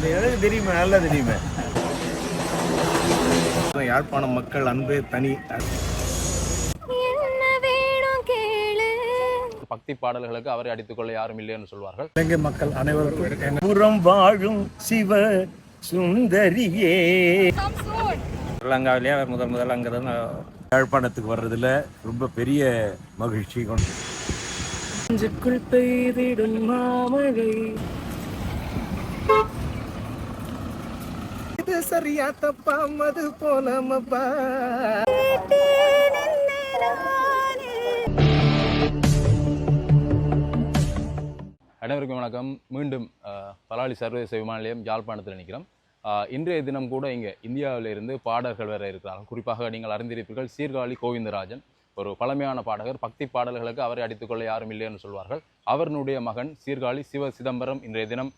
அது எனக்கு தெரியுமே நல்லா தெரியுமே. யாழ்ப்பாணம் மக்கள் அன்பு தனி. என்ன வேணும் கேளு. பக்தி பாடல்களுக்கு அவரை அடித்துக்கொள்ள யாரும் இல்லைன்னு சொல்வார்கள். இலங்கை மக்கள் அனைவருக்கும் புறம் வாழும் சிவ சுந்தரியே. ஸ்ரீலங்காவிலேயே அவர் முதல் முதல் அங்கே தான் யாழ்ப்பாணத்துக்கு வர்றதுல ரொம்ப பெரிய மகிழ்ச்சி கொண்டு. நெஞ்சுக்குள் பெய்திடும் மாமழை. சரியா தப்பா மது போனமப்பா அனைவருக்கும் வணக்கம். மீண்டும் பலாலி சர்வதேச விமான நிலையம் யாழ்ப்பாணத்தில் நிற்கிறோம் இன்றைய தினம் கூட இங்கே இந்தியாவிலிருந்து பாடகர்கள் வேற இருக்கிறார்கள். குறிப்பாக நீங்கள் அறிந்திருப்பீர்கள் சீர்காழி கோவிந்தராஜன் ஒரு பழமையான பாடகர். பக்தி பாடல்களுக்கு அவரை அடித்துக்கொள்ள யாரும் இல்லைன்னு சொல்வார்கள். அவருடைய மகன் சீர்காழி சிவ சிதம்பரம் இன்றைய தினம்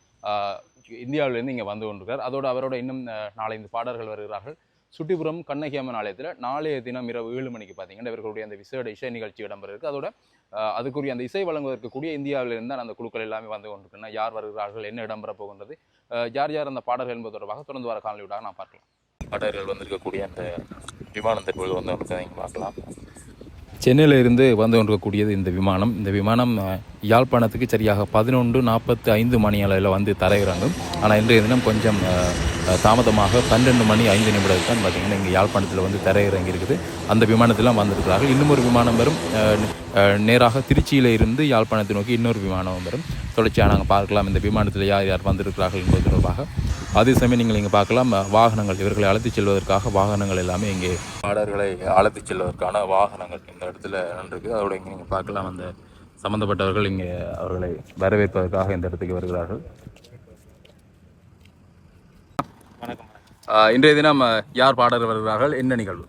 இந்தியாவிலேருந்து இங்கே வந்து கொண்டிருக்கிறார் அதோடு அவரோட இன்னும் நாலஞ்சு பாடல்கள் வருகிறார்கள். சுட்டிபுரம் கண்ணகி அம்மன் ஆலயத்தில் நாளைய தினம் இரவு ஏழு மணிக்கு பார்த்தீங்கன்னா இவர்களுடைய அந்த விசேட இசை நிகழ்ச்சி இடம்பெருக்கு அதோட அதுக்குரிய அந்த இசை வழங்குவதற்கு கூடிய இந்தியாவிலிருந்து அந்த குழுக்கள் எல்லாமே வந்து கொண்டிருக்கின்றன. யார் வருகிறார்கள் என்ன இடம்பெற போகின்றது யார் யார் அந்த பாடல்கள் என்பது தொடர்பாக தொடர்ந்து வர காணொலியூடாக நான் பார்க்கலாம். பாடல்கள் வந்திருக்கக்கூடிய அந்த விமானம் தற்போது வந்து நீங்கள் பார்க்கலாம். சென்னையில் இருந்து வந்து கொண்டிருக்கக்கூடியது இந்த விமானம். இந்த விமானம் யாழ்ப்பாணத்துக்கு சரியாக பதினொன்று நாற்பத்தி ஐந்து மணி அளவில் வந்து தரையிறங்கும். ஆனால் இன்றைய தினம் கொஞ்சம் தாமதமாக பன்னெண்டு மணி ஐந்து நிமிடத்துக்கு தான் பார்த்தீங்கன்னா இங்கே யாழ்ப்பாணத்தில் வந்து தரையிறங்கி இருக்குது அந்த விமானத்திலாம் வந்திருக்கிறார்கள். இன்னும் ஒரு விமானம் வரும். நேராக திருச்சியில் இருந்து யாழ்ப்பாணத்தை நோக்கி இன்னொரு விமானம் வரும். தொடர்ச்சியாக நாங்கள் பார்க்கலாம். இந்த விமானத்தில் யார் யார் வந்திருக்கிறார்கள் என்பது தொடர்பாக. அதே சமயம் நீங்கள் இங்கே பார்க்கலாம் வாகனங்கள் இவர்களை அழைத்துச் செல்வதற்காக வாகனங்கள் எல்லாமே இங்கே பாடல்களை அழைத்துச் செல்வதற்கான வாகனங்கள் இந்த இடத்துல நின்றுருக்கு. அதோட இங்கே நீங்கள் பார்க்கலாம் அந்த சம்பந்தப்பட்டவர்கள் இங்கே அவர்களை வரவேற்பதற்காக இந்த இடத்துக்கு வருகிறார்கள். வணக்கம் இன்றைய தினம் யார் பாடகர் வருகிறார்கள்? என்ன நிகழ்வு?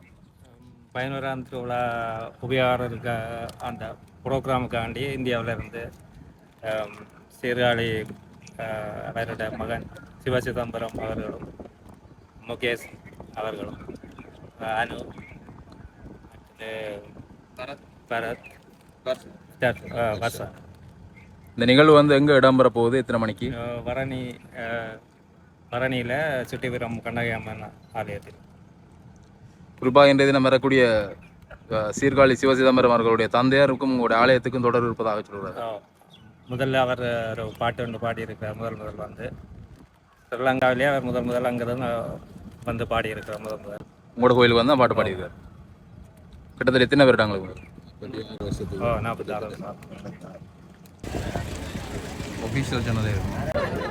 பதினோராம் திருவிழா உபகாரருக்கு அந்த ப்ரோக்ராமுக்காண்டி இந்தியாவில் இருந்து ஆம், சீர்காழி ஆஹ், அவருடைய மகன் சிவ சிதம்பரம் அவர்களும் முகேஷ் அவர்களும் அனு பரத். வர்ஷா. இந்த நிகழ்வு வந்து எங்கே இடம்பெற போகுது? எத்தனை மணிக்கு? ஆஹ், பரணியில் சுட்டிபுரம் கண்ணகி அம்மன் ஆலயத்தில். குறிப்பாக இன்றைய தினம் வரக்கூடிய சீர்காழி சிவசிதம்பரம் அவர்களுடைய தந்தையாருக்கும் உங்களுடைய ஆலயத்துக்கும் தொடர்பு இருப்பதாக சொல்கிறார். முதல்ல அவர் ஒரு பாட்டு ஒன்று பாடியிருக்கிறார் முதல் முதல் வந்து. ஸ்ரீலங்காவிலேயே அவர் முதல் முதல் அங்கே தான் வந்து பாடியிருக்கிறார் முதல் முதல் உங்களோட கோயிலுக்கு வந்து பாட்டு பாடியிருக்கார் கிட்டத்தட்ட எத்தனை பேர் உங்களுக்கு ஓ நாற்பத்தாறு ஒஃபீஷியல் சேனலே இருக்கும்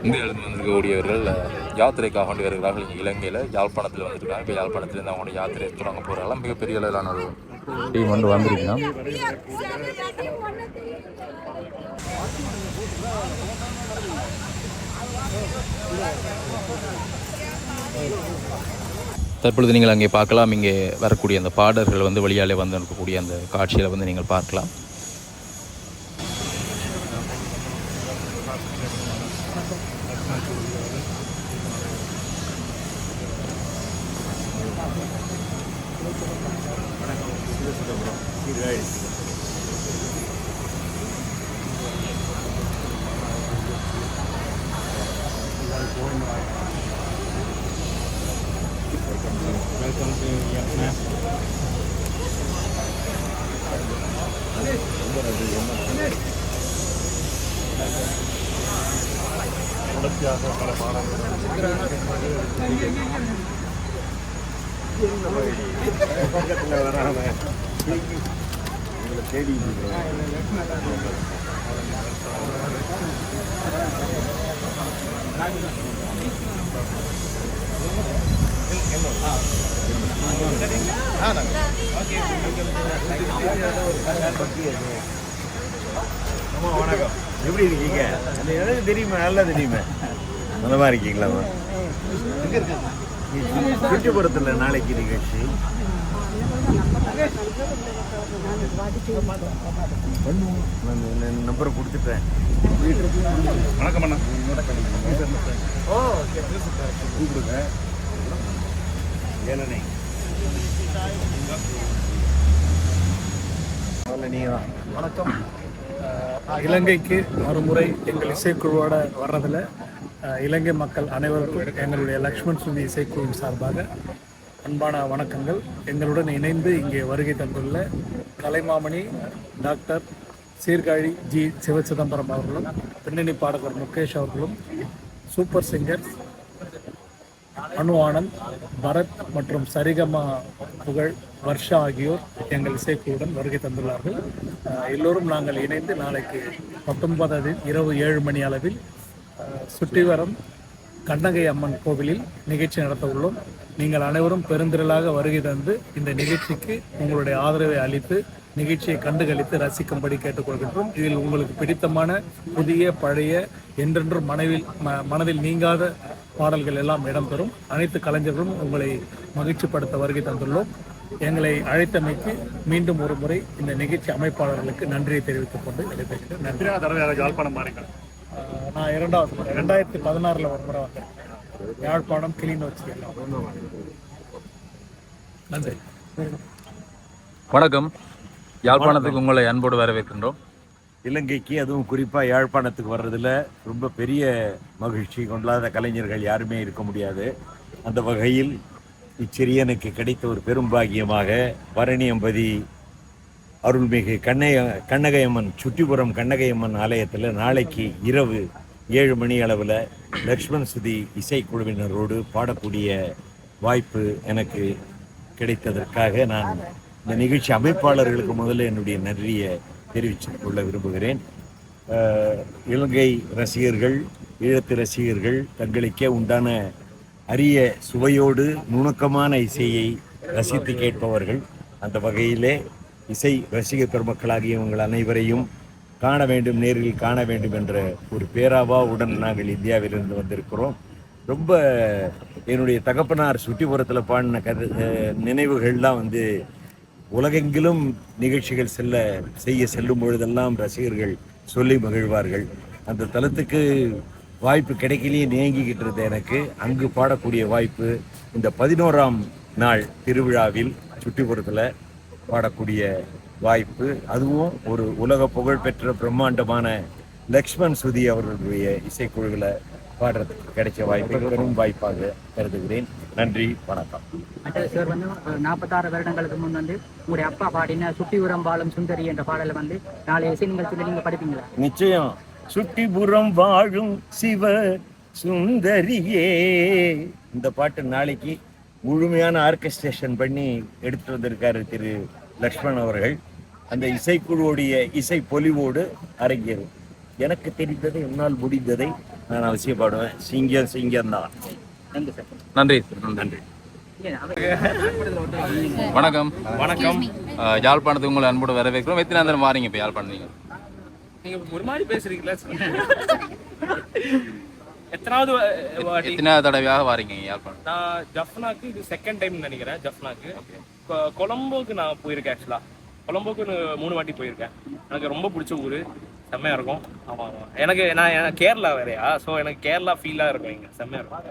இந்தியாவிலிருந்து வந்திருக்கக்கூடியவர்கள் யாத்திரைக்காக வேண்டி வருகிறார்கள் இலங்கையில் யாழ்ப்பாணத்தில் வந்திருக்காங்க இப்போ யாழ்ப்பாணத்துலேருந்து அவங்களோட யாத்திரை தொடங்க போகிறாங்க மிகப்பெரிய அளவிலான ஒரு டீம் வந்து வந்திருக்கணும் தற்பொழுது நீங்கள் அங்கே பார்க்கலாம். இங்கே வரக்கூடிய அந்த பாடல்கள் வந்து வழியாலே வந்து இருக்கக்கூடிய அந்த காட்சியில் வந்து நீங்கள் பார்க்கலாம். பக்கத்துல வராம உங்களை தேடி அம்மா வணக்கம். எப்படி இருக்கீங்க? அது எனக்கு தெரியுமே நல்லா தெரியுமே. நலமா இருக்கீங்களாம்மா சுற்றுப்புறத்தில் நாளைக்கு நிகழ்ச்சி. நான் நம்பரை கொடுத்துட்டேன். வணக்கம் அண்ணா. ஓ கூப்பிடுங்க. ஏழனை முதல்ல நீ தான் வணக்கம். இலங்கைக்கு மறுமுறை எங்கள் இசைக்குழுவோட வர்றதில் இலங்கை மக்கள் அனைவருக்கும் எங்களுடைய லக்ஷ்மண் சுமி இசைக்குழு சார்பாக அன்பான வணக்கங்கள். எங்களுடன் இணைந்து இங்கே வருகை தந்துள்ள கலைமாமணி டாக்டர் சீர்காழி ஜி சிவச்சிதம்பரம் அவர்களும் பின்னணி பாடகர் முகேஷ் அவர்களும் சூப்பர் சிங்கர் அனு ஆனந்த் பரத் மற்றும் சரிகமா புகழ் வர்ஷா ஆகியோர் எங்கள் இசைக்குழுடன் வருகை தந்துள்ளார்கள். எல்லோரும் நாங்கள் இணைந்து நாளைக்கு பத்தொன்பதாவது இரவு ஏழு மணி அளவில் அஹ், சுட்டிவரம் கண்ணகை அம்மன் கோவிலில் நிகழ்ச்சி நடத்த உள்ளோம். நீங்கள் அனைவரும் பெருந்திரளாக வருகை தந்து இந்த நிகழ்ச்சிக்கு உங்களுடைய ஆதரவை அளித்து நிகழ்ச்சியை கண்டுகளித்து ரசிக்கும்படி கேட்டுக்கொள்கின்றோம். இதில் உங்களுக்கு பிடித்தமான புதிய பழைய என்றென்றும் மனவில் ம- மனதில் நீங்காத பாடல்கள் எல்லாம் இடம்பெறும். அனைத்து கலைஞர்களும் உங்களை மகிழ்ச்சிப்படுத்த வருகை தந்துள்ளோம். எங்களை அழைத்தமைக்கு மீண்டும் ஒரு முறை இந்த நிகழ்ச்சி அமைப்பாளர்களுக்கு நன்றியை தெரிவித்துக் கொண்டு விடைபெறுகிறேன். நன்றி. ஆஹ் நான் இரண்டாவது முறை ரெண்டாயிரத்தி பதினாறுல ஒரு முறை வந்தேன். யாழ்ப்பாணம் கிளிநொச்சி நன்றி. வணக்கம். யாழ்ப்பாணத்துக்கு உங்களை அன்போடு வரவேற்கின்றோம். இலங்கைக்கு அதுவும் குறிப்பாக யாழ்ப்பாணத்துக்கு வர்றதில் ரொம்ப பெரிய மகிழ்ச்சி கொண்டாத கலைஞர்கள் யாருமே இருக்க முடியாது. அந்த வகையில் இச்சிறியனுக்கு கிடைத்த ஒரு பெரும் பாக்கியமாக பரணியம்பதி அருள்மிகு கண்ணைய கண்ணகையம்மன் சுட்டிபுரம் கண்ணகையம்மன் ஆலயத்தில் நாளைக்கு இரவு ஏழு மணி அளவில் லக்ஷ்மண் சுதி இசைக்குழுவினரோடு பாடக்கூடிய வாய்ப்பு எனக்கு கிடைத்ததற்காக நான் இந்த நிகழ்ச்சி அமைப்பாளர்களுக்கு முதல்ல என்னுடைய நன்றியை தெரிவித்துக் கொள்ள விரும்புகிறேன் இலங்கை ரசிகர்கள் ஈழத்து ரசிகர்கள் தங்களுக்கே உண்டான அரிய சுவையோடு நுணுக்கமான இசையை ரசித்து கேட்பவர்கள். அந்த வகையிலே இசை ரசிகர் பெருமக்களாகிய உங்கள் அனைவரையும் காண வேண்டும் நேரில் காண வேண்டும் என்ற ஒரு பேராவாவுடன் நாங்கள் இந்தியாவிலிருந்து வந்திருக்கிறோம். ரொம்ப என்னுடைய தகப்பனார் சுட்டிபுரத்தில் பாடின கதை நினைவுகள்லாம் வந்து உலகெங்கிலும் நிகழ்ச்சிகள் செல்ல செய்ய செல்லும் பொழுதெல்லாம் ரசிகர்கள் சொல்லி மகிழ்வார்கள். அந்த தளத்துக்கு வாய்ப்பு கிடைக்கலையே நேங்கிக்கிட்டு இருந்த எனக்கு. அங்கு பாடக்கூடிய வாய்ப்பு இந்த பதினோராம் நாள் திருவிழாவில் சுற்றுப்புறத்தில் பாடக்கூடிய வாய்ப்பு. அதுவும் ஒரு உலக புகழ்பெற்ற பிரம்மாண்டமான லக்ஷ்மண் சுதி அவர்களுடைய இசைக்குழுவில் பாடுறதுக்கு கிடைச்ச வாய்ப்பை பெரும் வாய்ப்பாக கருதுகிறேன். நன்றி வணக்கம். சார் வந்து நாற்பத்தாறு வருடங்களுக்கு முன் வந்து உங்களுடைய அப்பா பாடின சுட்டி உரம்பாலும் சுந்தரி என்ற பாடலை வந்து நாளைய இசை நிகழ்ச்சியில் நீங்கள் படிப்பீங்களா? நிச்சயம். சுட்டிபுரம் வாழும் சிவ சுந்தரியே. இந்த பாட்டு நாளைக்கு முழுமையான ஆர்கெஸ்ட்ரேஷன் பண்ணி எடுத்துட்டு வந்திருக்காரு திரு லக்ஷ்மண் அவர்கள். அந்த இசைக்குழுவுடைய இசை பொலிவோடு அரங்கேறும். எனக்கு தெரிந்ததை என்னால் முடிந்ததை நான் அவசியம் பாடுவேன். சிங்கம் சிங்கம் தான். நன்றி நன்றி வணக்கம். வணக்கம். யாழ்ப்பாணத்துக்கு உங்களை அன்போடு வரவேற்கிறோம். எத்தனை நேரம் வாரீங்க இப்போ யாழ்ப்பாணம் நீங்கள் நீங்க ஒரு மாதிரி பேசுறீங்களா? எத்தனாவது வா- வாட்டி? எத்தனை தடவையாக வாரீங்க யாழ்ப்பாணம்? நான் ஜஃப்னாக்கு இது செகண்ட் டைம் நினைக்கிறேன் ஜஃப்னாக்கு. கொலம்போக்கு நான் போயிருக்கேன் ஆக்சுவலா கொலம்போக்கு நான் மூணு வாட்டி போயிருக்கேன். எனக்கு ரொம்ப பிடிச்ச ஊர். செம்மையா இருக்கும். ஆமா ஆமா. எனக்கு நான் எனக்கு கேரளா வேறையா? ஸோ எனக்கு கேரளா ஃபீலா இருக்கும் இங்க. செம்மையா இருக்கும்.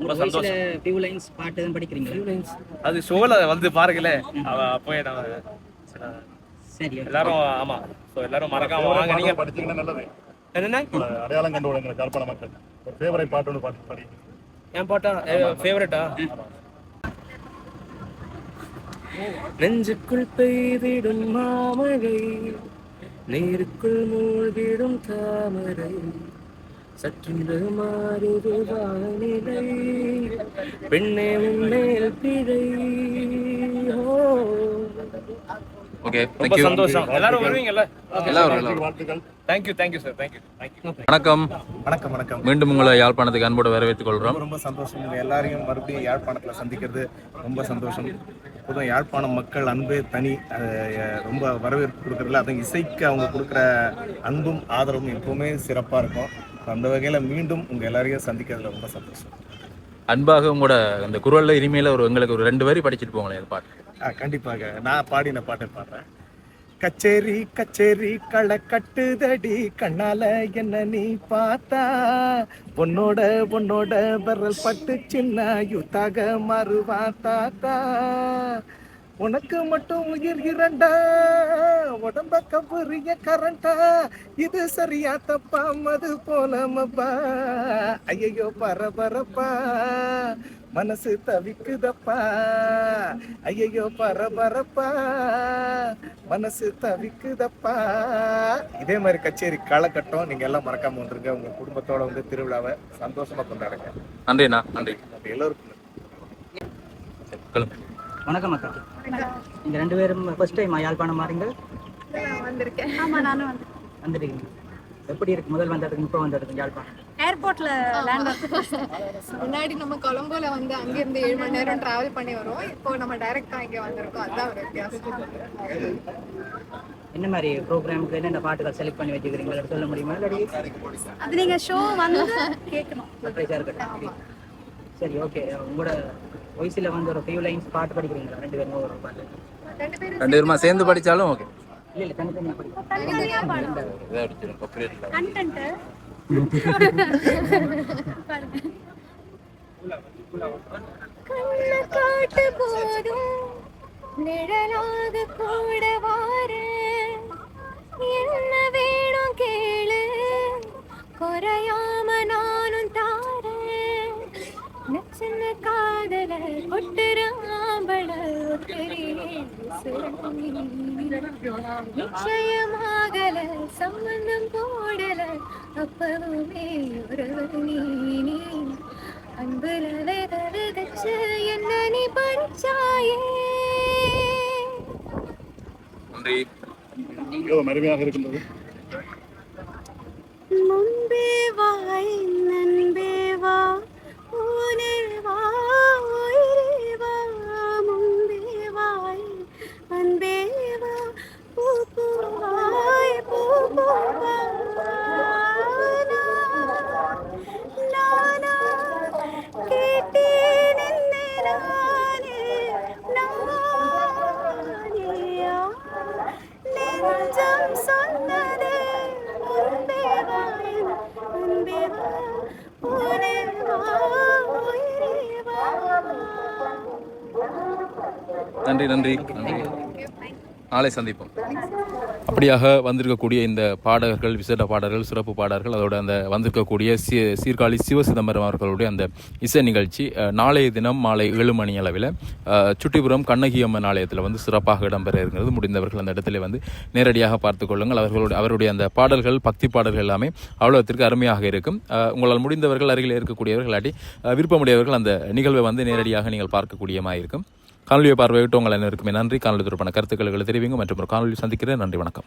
ரொம்ப சந்தோஷம். ஃபியூ லைன்ஸ் பாட்டு எதுவும் படிக்கிறீங்களா? அது ஷோல வந்து பாருங்களேன் அவ அப்போ நான் சரி எல்லாரும் ஆமா. ஸோ எல்லாரும் மறக்காம வாங்க. நீங்க படிச்சீங்கன்னா நல்லது. என்னென்ன? அடையாளம் கண்டு விடுங்க கற்பனை மக்கள். ஒரு ஃபேவரட் பாட்டு ஒன்று பாட்டு படி. என் பாட்டா? ஃபேவரட்டா நெஞ்சுக்குள் பெய்திடும் மாமழை. நீருக்குள் மூழ்கிடும் தாமரை சற்றுண்டு மாறுது வானிலை. பெண்ணே உன்மேல் பிழை. ஓ. ஓகே ரொம்ப சந்தோஷம். எல்லாரும் வருவீங்கல்ல? எல்லாரும் எல்லாரும் வாழ்த்துக்கள் thank you thank you sir thank you thank you வணக்கம். வணக்கம் வணக்கம். மீண்டும் உங்களை யாழ்ப்பாணத்துக்கு அன்போடு வரவேற்றுக் கொள்கிறோம். ரொம்ப சந்தோஷம். எல்லாரையும் மறுபடியும் யாழ்ப்பாணத்தில் சந்திக்கிறது ரொம்ப சந்தோஷம். பொதுவாக யாழ்ப்பாணம் மக்கள் அன்பு தனி ரொம்ப வரவேற்பு கொடுக்கறதுல அதுவும் இசைக்கு அவங்க கொடுக்குற அன்பும் ஆதரவும் எப்பவுமே சிறப்பாக இருக்கும். அந்த வகையில் மீண்டும் உங்கள் எல்லாரையும் சந்திக்கிறதுல ரொம்ப சந்தோஷம். அன்பாக உங்களோட அந்த குரல்ல இனிமேல ஒரு எங்களுக்கு ஒரு ரெண்டு வரி படிச்சுட்டு போங்களேன் பாட்டு ஆ, கண்டிப்பாக. நான் பாடின பாட்டை பாடுறேன். கச்சேரி கச்சேரி களை கட்டுதடி. கண்ணால என்ன நீ பார்த்தா? பொன்னோட பொன்னோட விரல் பட்டு சின்ன யூத்தாக மாறுவா தாத்தா. உனக்கு மட்டும் உயிர் இரண்டா? உடம்ப கவுரிய கரண்டா இது சரியா தப்பா? மது போலமப்பா ஐயோ பரபரப்பா. மனசு தவிக்குதப்பா. ஐயோ பரபரப்பா. மனசு தவிக்குதப்பா. இதே மாதிரி கச்சேரி களக்கட்டம் நீங்க எல்லாம் மறக்காம வந்துருங்க. உங்க குடும்பத்தோட வந்து திருவிழாவை சந்தோஷமா கொண்டாடுங்க. நன்றிண்ணா நன்றி. எல்லோருக்கும் வணக்கம் அக்கா. இந்த ரெண்டு பேரும் ஃபர்ஸ்ட் டைம் யாழ்ப்பாணம் மாறுங்க? வந்திருக்கேன். ஆமா நானும் வந்து வந்துருக்கீங்க. எப்படி இருக்கு? முதல் வந்ததுக்கு இப்போ வந்ததுக்கு யாழ்ப்பாணம்? ஏர்போர்ட்ல லேண்ட் முன்னாடி நம்ம கொலம்போல வந்து அங்கிருந்து ஏழு மணி நேரம் டிராவல் பண்ணி வரோம். இப்போ நம்ம டைரக்டா இங்க வந்திருக்கோம். அதான் ஒரு வித்தியாசம். என்ன மாதிரி ப்ரோக்ராமுக்கு என்னென்ன பாட்டுகள் செலக்ட் பண்ணி வச்சுக்கிறீங்களா சொல்ல முடியுமா? அது நீங்க ஷோ வந்து கேட்கணும். சர்ப்ரைஸாக இருக்கட்டும். சரி ஓகே உங்களோட வாய்ஸில் வந்து ஒரு ஃபியூ லைன்ஸ் பாட்டு படிக்கிறீங்களா? ரெண்டு பேரும் ஒரு பாட்டு. ரெண்டு பேரும் சேர்ந்து படித்தாலும் ஓகே இல்லை இல்லை தனித்தனியா பாடணும் இதை கண்ண காட்டு போதும் நிழலாக கூட வார. என்ன வேணும் கேளு. குறையாம நானும் தாரேன் சின்ன காதல கொட்டுறான். ஆம்பள நிச்சயமாகல சம்பந்தம் போடல அப்பவுமே ஒருவர் நீ அன்புல வித விதச்சு என்ன நீ படிச்சாயே நன்றி. மிகவும் அருமையாக இருக்கின்றது முன்பே நெஞ்சம் சொன்னதே அன்பே வா என் வா உனே வா உயிரே வா நன்றி நன்றி நன்றி நாளை சந்திப்போம் அப்படியாக வந்திருக்கக்கூடிய இந்த பாடகர்கள் விசேட பாடல்கள் சிறப்பு பாடல்கள் அதோட அந்த வந்திருக்கக்கூடிய சி சீர்காழி சிவ சிதம்பரம் அவர்களுடைய அந்த இசை நிகழ்ச்சி நாளைய தினம் மாலை ஏழு மணி அளவில் சுட்டிபுரம் கண்ணகி அம்மன் ஆலயத்தில் வந்து சிறப்பாக இடம்பெற இருக்கிறது. முடிந்தவர்கள் அந்த இடத்துல வந்து நேரடியாக பார்த்துக்கொள்ளுங்கள் அவர்களுடைய அவருடைய அந்த பாடல்கள் பக்தி பாடல்கள் எல்லாமே அவ்வளோத்திற்கு அருமையாக இருக்கும். உங்களால் முடிந்தவர்கள் அருகில் இருக்கக்கூடியவர்கள் இல்லாட்டி விருப்பமுடையவர்கள் அந்த நிகழ்வை வந்து நேரடியாக நீங்கள் பார்க்கக்கூடியமாக இருக்கும் காணொலியை பார்வையிட்டு உங்கள் அனைவருக்குமே நன்றி. காணொலி தொடர்பான கருத்துக்களை தெரிவிங்க மற்றும் ஒரு காணொலி சந்திக்கிறேன். நன்றி வணக்கம்.